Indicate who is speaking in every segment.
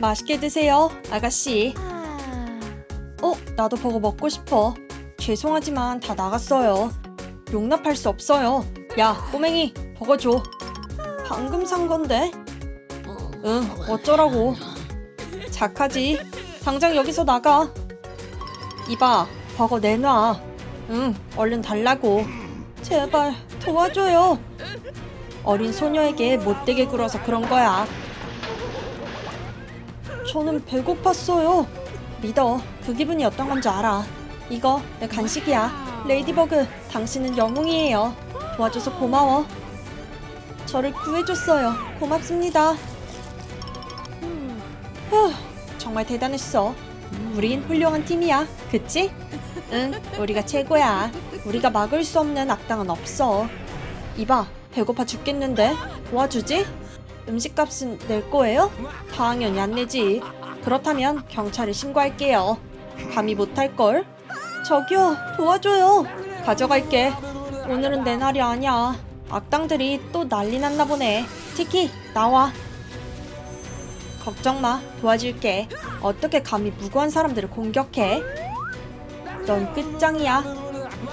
Speaker 1: 맛있게 드세요, 아가씨. 어, 나도 버거 먹고 싶어. 죄송하지만 다 나갔어요. 용납할 수 없어요. 야, 꼬맹이, 버거 줘. 방금 산 건데? 응, 어쩌라고. 착하지. 당장 여기서 나가. 이봐, 버거 내놔. 응, 얼른 달라고. 제발, 도와줘요. 어린 소녀에게 못되게 굴어서 그런 거야. 저는 배고팠어요. 믿어. 그 기분이 어떤 건지 알아. 이거 내 간식이야. 레이디버그, 당신은 영웅이에요. 도와줘서 고마워. 저를 구해줬어요. 고맙습니다. 후, 정말 대단했어. 우린 훌륭한 팀이야. 그치? 응, 우리가 최고야. 우리가 막을 수 없는 악당은 없어. 이봐, 배고파 죽겠는데 도와주지? 음식값은 낼 거예요? 당연히 안 내지. 그렇다면 경찰에 신고할게요. 감히 못할 걸? 저기요, 도와줘요. 가져갈게. 오늘은 내 날이 아니야. 악당들이 또 난리 났나 보네. 티키, 나와. 걱정 마, 도와줄게. 어떻게 감히 무고한 사람들을 공격해? 넌 끝장이야.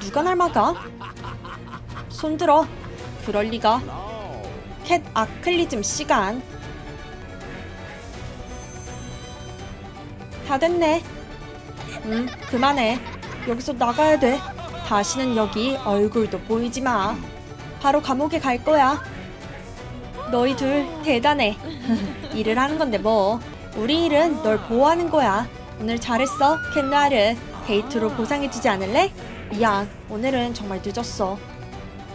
Speaker 1: 누가 날 막아? 손들어. 그럴 리가. 캣 아클리즘 시간. 다 됐네. 응, 그만해. 여기서 나가야 돼. 다시는 여기 얼굴도 보이지 마. 바로 감옥에 갈 거야. 너희 둘 대단해. 일을 하는 건데 뭐. 우리 일은 널 보호하는 거야. 오늘 잘했어, 켄나르. 데이트로 보상해주지 않을래? 미안, 오늘은 정말 늦었어.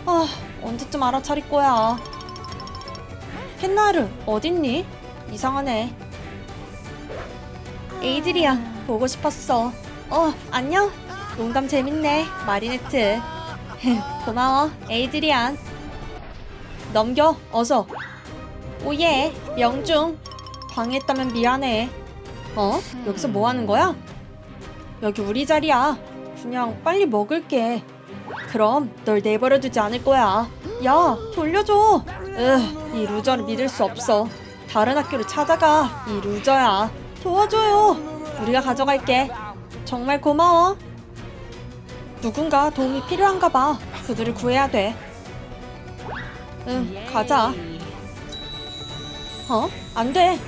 Speaker 1: 아, 언제쯤 알아차릴 거야. 켄나르, 어딨니? 이상하네. 에이드리안, 보고 싶었어. 어, 안녕? 농담 재밌네, 마리네트. 고마워, 에이드리안. 넘겨, 어서. 오예, 명중. 방해했다면 미안해. 어? 여기서 뭐 하는 거야? 여기 우리 자리야. 그냥 빨리 먹을게. 그럼 널 내버려 두지 않을 거야. 야, 돌려줘. 으, 이 루저를 믿을 수 없어. 다른 학교로 찾아가. 이 루저야. 도와줘요. 우리가 가져갈게. 정말 고마워. 누군가 도움이 필요한가 봐. 그들을 구해야 돼. 응, 가자. 어? 안 돼.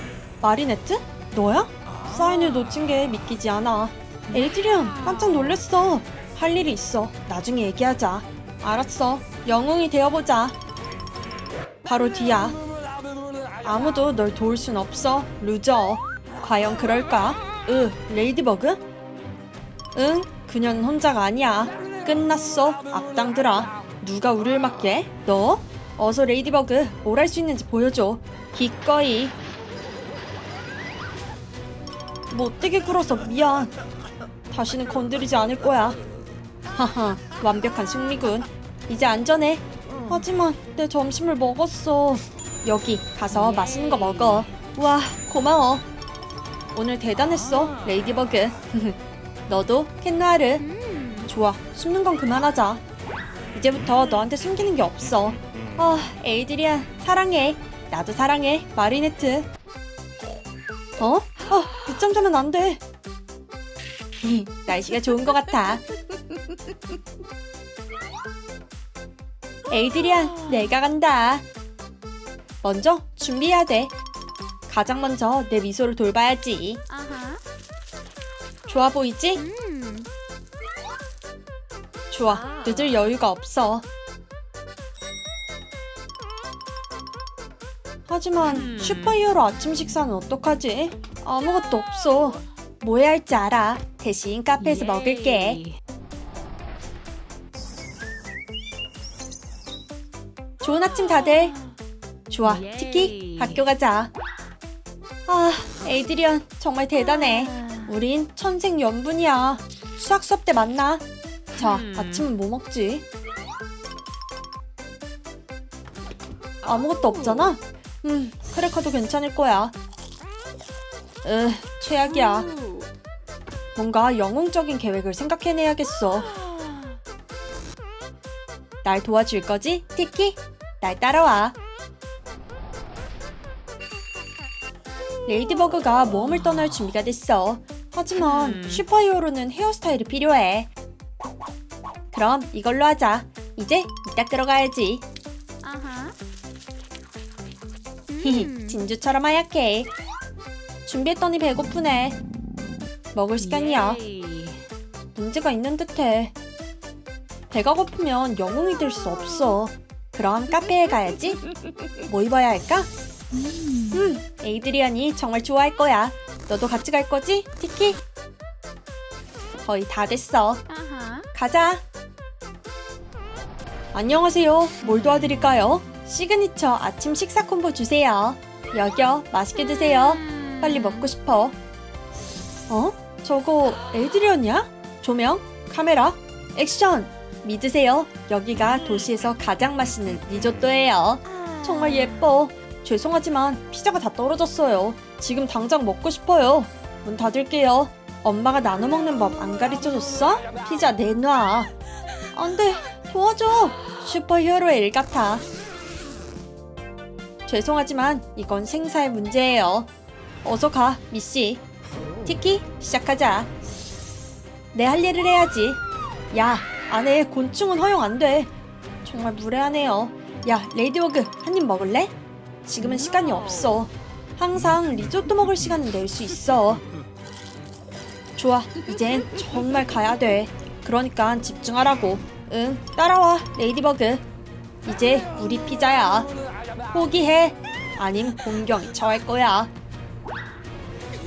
Speaker 1: 마리네트? 너야? 사인을 놓친 게 믿기지 않아. 에이드리안, 깜짝 놀랐어. 할 일이 있어. 나중에 얘기하자. 알았어. 영웅이 되어보자. 바로 뒤야. 아무도 널 도울 순 없어, 루저. 과연 그럴까? 으, 레이디버그? 응, 그녀는 혼자가 아니야. 끝났어, 악당들아. 누가 우리를 막게? 너? 어서 레이디버그, 뭘 할 수 있는지 보여줘. 기꺼이. 못되게 굴어서 미안. 다시는 건드리지 않을 거야. 하하, 완벽한 승리군. 이제 안전해. 하지만 내 점심을 먹었어. 여기 가서 맛있는 거 먹어. 와, 고마워. 오늘 대단했어, 레이디버그. 너도 캔누아르. 좋아, 숨는 건 그만하자. 이제부터 너한테 숨기는 게 없어. 아, 에이드리안, 사랑해. 나도 사랑해, 마리네트. 어? 아, 늦잠 자면 안 돼. 날씨가 좋은 것 같아. 에이드리안, 내가 간다. 먼저 준비해야 돼. 가장 먼저 내 미소를 돌봐야지.
Speaker 2: 아하.
Speaker 1: 좋아 보이지?
Speaker 2: 음.
Speaker 1: 좋아, 늦을 여유가 없어. 하지만
Speaker 2: 음.
Speaker 1: 슈퍼히어로 아침 식사는 어떡하지? 아무것도 없어. 뭐 해야 할지 알아. 대신 카페에서 먹을게. 좋은 아침 다들. 좋아. 티키, 학교 가자. 아, 에이드리언 정말 대단해. 우린 천생 연분이야. 수학 수업 때 만나. 자,
Speaker 2: 음.
Speaker 1: 아침은 뭐 먹지? 아무것도 없잖아? 음, 크래커도 괜찮을 거야. 으, 최악이야.
Speaker 2: 우.
Speaker 1: 뭔가 영웅적인 계획을 생각해내야겠어. 날 도와줄 거지, 티키? 날 따라와. 레이디버그가 모험을 떠날 준비가 됐어. 하지만
Speaker 2: 음.
Speaker 1: 슈퍼히어로는 헤어스타일이 필요해. 그럼 이걸로 하자. 이제 이따 끌어가야지.
Speaker 2: 아하.
Speaker 1: 히히, 진주처럼 하얗게. 준비했더니 배고프네. 먹을 시간이야. 문제가 있는 듯해. 배가 고프면 영웅이 될 수 없어. 그럼 카페에 가야지. 뭐 입어야 할까? 음, 에이드리안이 정말 좋아할 거야. 너도 같이 갈 거지, 티키? 거의 다 됐어. 가자. 안녕하세요. 뭘 도와드릴까요? 시그니처 아침 식사 콤보 주세요. 여기요. 맛있게 드세요.
Speaker 2: 음.
Speaker 1: 빨리 먹고 싶어. 어? 저거 에이드리언이야? 조명, 카메라, 액션! 믿으세요. 여기가 도시에서 가장 맛있는 리조또예요. 정말 예뻐. 죄송하지만 피자가 다 떨어졌어요. 지금 당장 먹고 싶어요. 문 닫을게요. 엄마가 나눠 먹는 법 안 가르쳐 줬어? 피자 내놔. 안 돼. 도와줘. 슈퍼히어로의 일 같아. 죄송하지만 이건 생사의 문제예요. 어서 가, 미씨. 티키, 시작하자. 내 할 일을 해야지. 야, 안에 곤충은 허용 안 돼. 정말 무례하네요. 야, 레이디워그, 한 입 먹을래? 지금은 시간이 없어. 항상 리조또 먹을 시간은 낼 수 있어. 좋아, 이젠 정말 가야 돼. 그러니까 집중하라고. 응, 따라와, 레이디버그. 이제 우리 피자야. 포기해. 아님 공경에 처할 거야.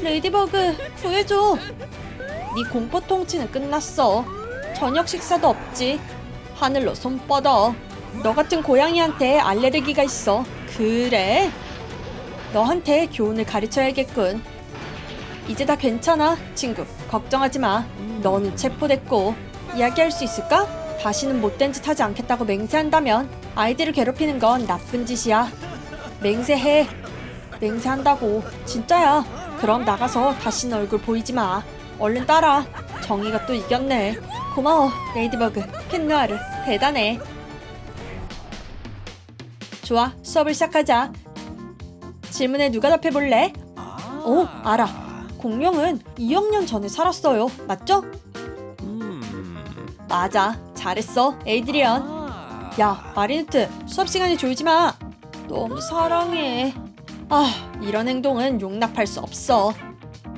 Speaker 1: 레이디버그, 구해줘. 네 공포 통치는 끝났어. 저녁 식사도 없지. 하늘로 손 뻗어. 너 같은 고양이한테 알레르기가 있어. 그래? 너한테 교훈을 가르쳐야겠군. 이제 다 괜찮아, 친구. 걱정하지 마. 너는 체포됐고. 이야기할 수 있을까? 다시는 못된 짓 하지 않겠다고 맹세한다면 아이들을 괴롭히는 건 나쁜 짓이야. 맹세해. 맹세한다고. 진짜야. 그럼 나가서 다시는 얼굴 보이지 마. 얼른 따라. 정의가 또 이겼네. 고마워, 레이디버그. 캔누아르. 대단해. 좋아, 수업을 시작하자. 질문에 누가 답해볼래? 오, 알아. 공룡은 2억 년 전에 살았어요. 맞죠? 맞아. 잘했어, 에이드리언. 야, 마리네트, 수업 시간에 졸지 마. 너무 사랑해. 아, 이런 행동은 용납할 수 없어.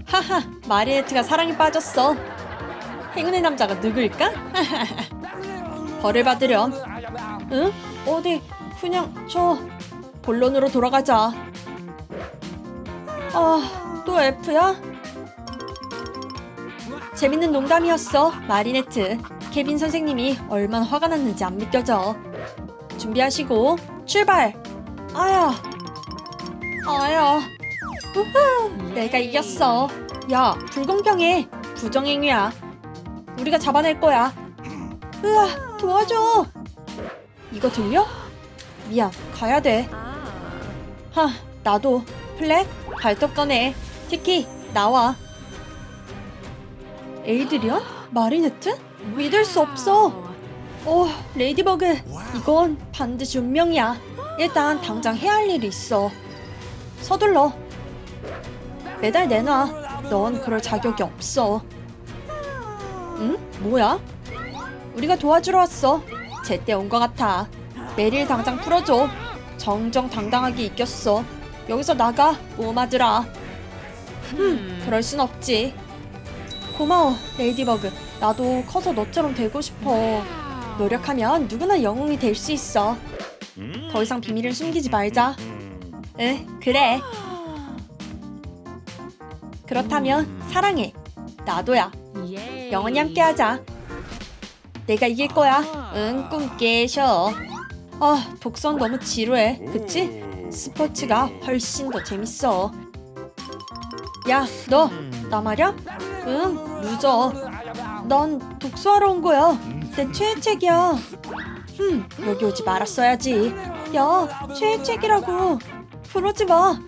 Speaker 1: 하하, 마리네트가 사랑에 빠졌어. 행운의 남자가 누구일까? 벌을 받으렴. 응? 어디? 그냥 저 본론으로 돌아가자. 아, 또 F야? 재밌는 농담이었어, 마리네트. 케빈 선생님이 얼마나 화가 났는지 안 믿겨져. 준비하시고 출발. 아야. 아야. 우후, 내가 이겼어. 야, 불공평해. 부정행위야. 우리가 잡아낼 거야. 으아, 도와줘. 이거 들려? 미안, 가야 돼. 하, 나도. 플렉, 발톱 꺼내. 티키, 나와. 에이드리언? 마리네트? 믿을 수 없어. 오, 레이디버그. 이건 반드시 운명이야. 일단 당장 해야 할 일이 있어. 서둘러. 매달 내놔. 넌 그럴 자격이 없어. 응? 뭐야? 우리가 도와주러 왔어. 제때 온 것 같아. 메릴 당장 풀어줘. 정정당당하게 이겼어. 여기서 나가, 모마들아. 흠, 그럴 순 없지. 고마워, 레이디버그. 나도 커서 너처럼 되고 싶어. 노력하면 누구나 영웅이 될 수 있어. 더 이상 비밀을 숨기지 말자. 에, 그래. 그렇다면 사랑해. 나도야.
Speaker 2: 예.
Speaker 1: 영원히 함께하자. 내가 이길 거야. 응, 꿈 깨셔. 아, 독선 너무 지루해. 그치? 스포츠가 훨씬 더 재밌어. 야, 너, 나 말야? 응, 루저. 넌 독서하러 온 거야. 내 최애 책이야. 흠, 여기 오지 말았어야지. 야, 최애 책이라고. 그러지 마.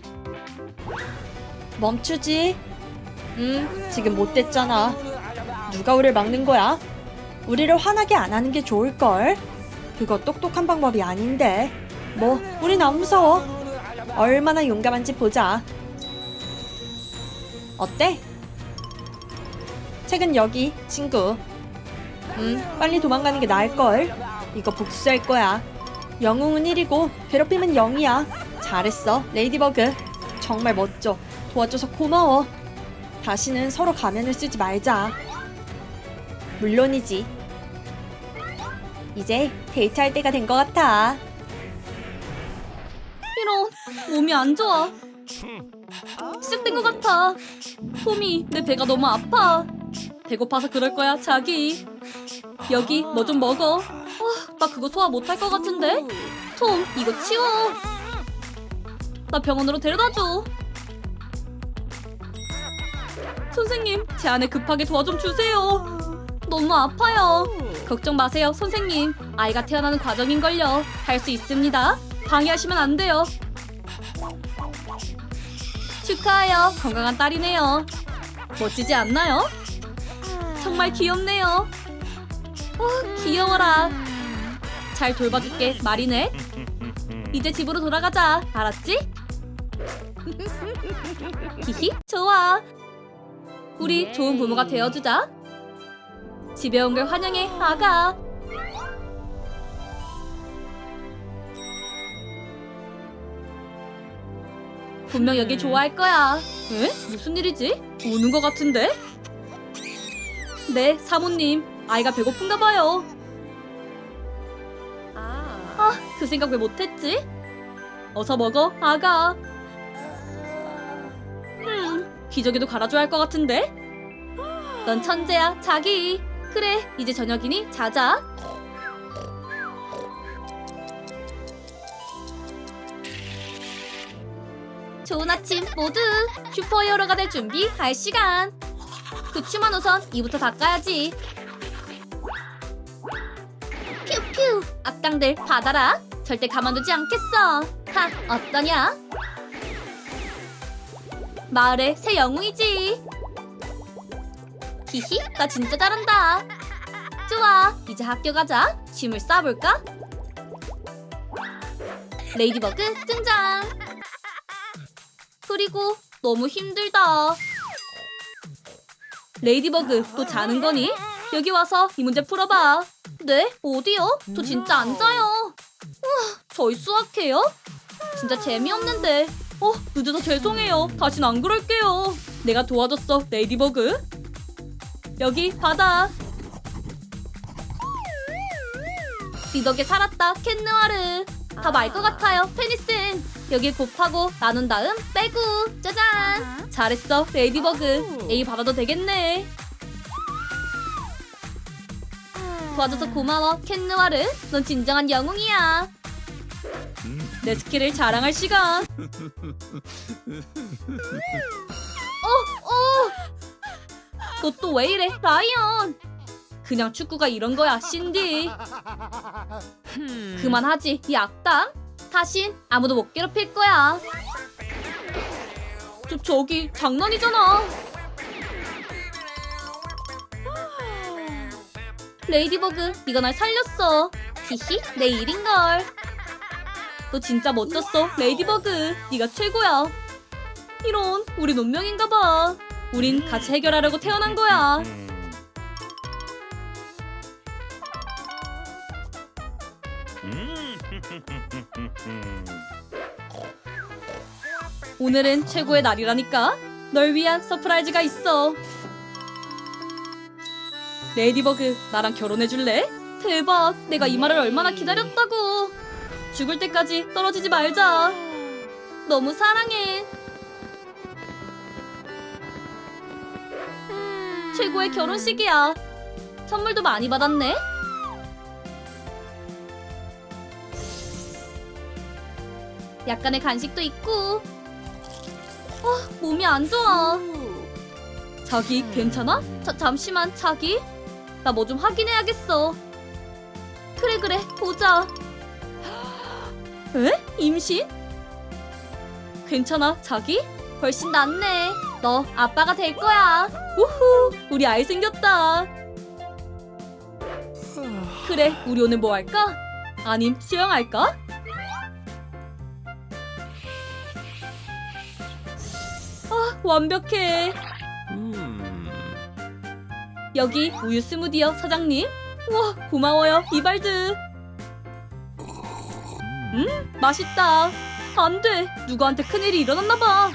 Speaker 1: 멈추지. 음, 지금 못 됐잖아. 누가 우리를 막는 거야? 우리를 화나게 안 하는 게 좋을걸? 그거 똑똑한 방법이 아닌데. 뭐, 우린 안 무서워. 얼마나 용감한지 보자. 어때? 책은 여기, 친구. 음, 빨리 도망가는 게 나을걸. 이거 복수할 거야. 영웅은 1이고 괴롭힘은 0이야. 잘했어, 레이디버그. 정말 멋져. 도와줘서 고마워. 다시는 서로 가면을 쓰지 말자. 물론이지. 이제 데이트할 때가 된 것 같아.
Speaker 2: 이런 몸이 안 좋아. 시작된 것 같아. 톰이 내 배가 너무 아파. 배고파서 그럴 거야 자기. 여기 뭐좀 먹어. 아, 나 그거 소화 못할 것 같은데. 톰 이거 치워. 나 병원으로 데려다 줘. 선생님 제 안에 급하게 도와 좀 주세요. 너무 아파요. 걱정 마세요 선생님. 아이가 태어나는 과정인걸요. 할 수 있습니다. 방해하시면 안 돼요. 축하해요. 건강한 딸이네요. 멋지지 않나요? 정말 귀엽네요. 어, 귀여워라. 잘 돌봐줄게, 마리넷. 이제 집으로 돌아가자. 알았지? 히히, 좋아. 우리 좋은 부모가 되어주자. 집에 온 걸 환영해, 아가. 분명 여기 좋아할 거야. 에? 무슨 일이지? 우는 것 같은데? 네, 사모님. 아이가 배고픈가 봐요. 아, 그 생각 왜 못했지? 어서 먹어, 아가. 음, 기저귀도 갈아줘야 할 것 같은데? 넌 천재야, 자기. 그래, 이제 저녁이니 자자. 좋은 아침 모두. 슈퍼히어로가 될 준비 할 시간. 그치만 우선 이부터 닦아야지. 퓨퓨. 악당들 받아라. 절대 가만두지 않겠어. 하 어떠냐 마을의 새 영웅이지 히히 나 진짜 잘한다 좋아 이제 학교 가자 짐을 싸볼까 레이디버그 등장 그리고 너무 힘들다. 레이디버그 또 자는 거니? 여기 와서 이 문제 풀어봐. 네? 어디요? 저 진짜 안 자요. 우와, 저희 수학해요? 진짜 재미없는데. 어, 늦어서 죄송해요. 다신 안 그럴게요. 내가 도와줬어, 레이디버그. 여기 받아. 네 덕에 살았다, 캔느와르. 다 말 것 같아요, 페니슨. 여기 곱하고 나눈 다음 빼고 짜잔 잘했어 레이디버그 A 받아도 되겠네 도와줘서 고마워 캔느와르 넌 진정한 영웅이야 내 스킬을 자랑할 시간 어, 어. 너또왜 이래 라이언 그냥 축구가 이런 거야 신디 그만하지 이 악당 다신 아무도 못 괴롭힐 거야. 저, 저기 장난이잖아. 레이디버그, 네가 날 살렸어. 히히, 내 일인걸. 너 진짜 멋졌어, 레이디버그. 네가 최고야. 이런, 우리 운명인가 봐. 우린 같이 해결하려고 태어난 거야. 오늘은 최고의 날이라니까. 널 위한 서프라이즈가 있어. 레이디버그, 나랑 결혼해 줄래? 대박, 내가 이 말을 얼마나 기다렸다고. 죽을 때까지 떨어지지 말자. 너무 사랑해. 최고의 결혼식이야. 선물도 많이 받았네. 약간의 간식도 있고. 아, 몸이 안 좋아. 자기 괜찮아? 자, 잠시만 자기. 나 뭐 좀 확인해야겠어. 그래 그래 보자. 에? 임신? 괜찮아 자기? 훨씬 낫네. 너 아빠가 될 거야. 우후 우리 아이 생겼다. 그래 우리 오늘 뭐 할까? 아님 수영할까? 아 완벽해.
Speaker 3: 음.
Speaker 2: 여기 우유 스무디요, 사장님. 우와, 고마워요, 이발드. 음, 맛있다. 안 돼. 누구한테 큰일이 일어났나 봐.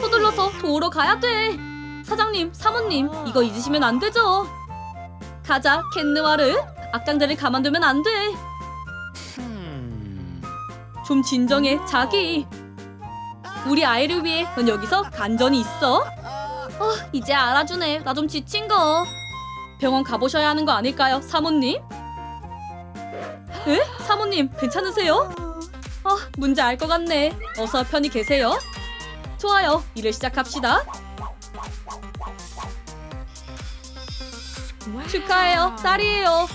Speaker 2: 서둘러서 도우러 가야 돼. 사장님, 사모님, 이거 잊으시면 안 되죠. 가자, 캔느와르. 악당들을 가만두면 안 돼.
Speaker 3: 음.
Speaker 2: 좀 진정해, 자기. 우리 아이를 위해 넌 여기서 간전히 있어. 어, 이제 알아주네. 나 좀 지친 거. 병원 가보셔야 하는 거 아닐까요, 사모님? 에? 사모님, 괜찮으세요? 아, 문제 알 것 같네. 어서 편히 계세요. 좋아요. 일을 시작합시다. 축하해요. 딸이에요.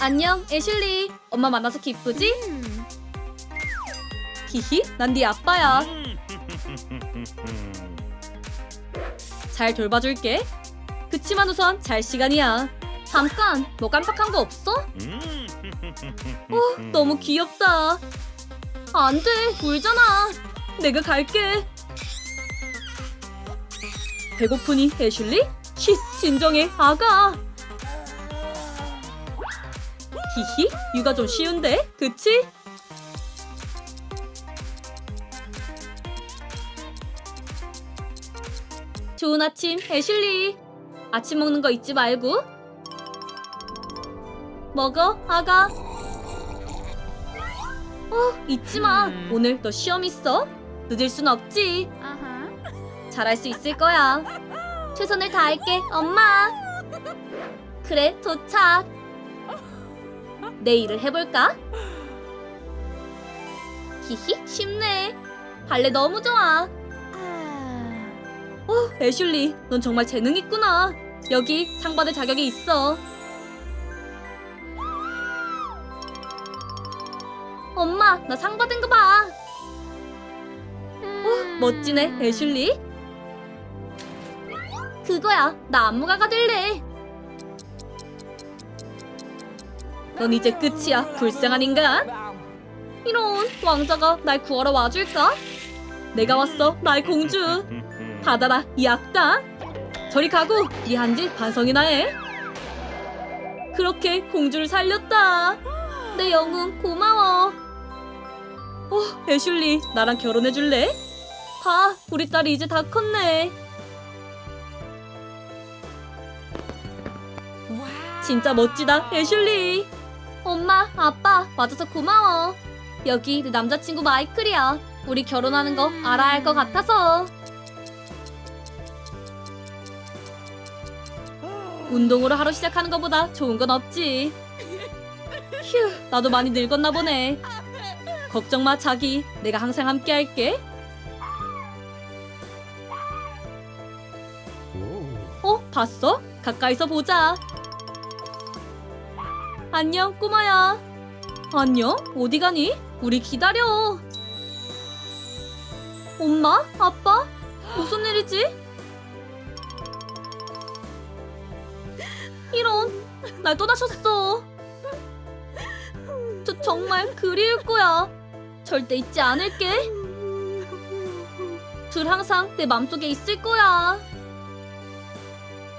Speaker 2: 안녕, 애슐리. 엄마 만나서 기쁘지? 히히, 난 네 아빠야. 잘 돌봐줄게. 그치만 우선 잘 시간이야. 잠깐, 너 깜빡한 거 없어? 어, 너무 귀엽다. 안 돼, 울잖아. 내가 갈게. 배고프니, 애슐리? 히, 진정해, 아가. 히히, 육아 좀 쉬운데, 그치? 좋은 아침, 애슐리. 아침 먹는 거 잊지 말고. 먹어, 아가. 어, 잊지 마.
Speaker 3: 음.
Speaker 2: 오늘 너 시험 있어? 늦을 순 없지. 잘할 수 있을 거야. 최선을 다할게, 엄마. 그래, 도착. 내 일을 해볼까? 히히, 쉽네. 발레 너무 좋아. 어, 애슐리, 넌 정말 재능 있구나. 여기 상 받을 자격이 있어. 엄마, 나 상 받은 거 봐. 어, 멋지네, 애슐리. 그거야, 나 안무가가 될래. 넌 이제 끝이야, 불쌍한 인간. 이런 왕자가 날 구하러 와줄까? 내가 왔어, 나의 공주. 받아라, 이 악당. 저리 가고, 네 한지 반성이나 해. 그렇게 공주를 살렸다. 내 영웅 고마워. 어, 애슐리, 나랑 결혼해줄래? 봐, 우리 딸이 이제 다 컸네. 진짜 멋지다, 애슐리. 엄마, 아빠, 와줘서 고마워. 여기 내 남자친구 마이클이야. 우리 결혼하는 거 알아야 할 것 같아서. 운동으로 하루 시작하는 것보다 좋은 건 없지. 휴, 나도 많이 늙었나 보네. 걱정 마, 자기. 내가 항상 함께 할게. 어, 봤어? 가까이서 보자. 안녕, 꼬마야. 안녕? 어디 가니? 우리 기다려. 엄마? 아빠? 무슨 일이지? 이런, 날 떠나셨어. 저 정말 그리울 거야. 절대 잊지 않을게. 둘 항상 내 맘속에 있을 거야.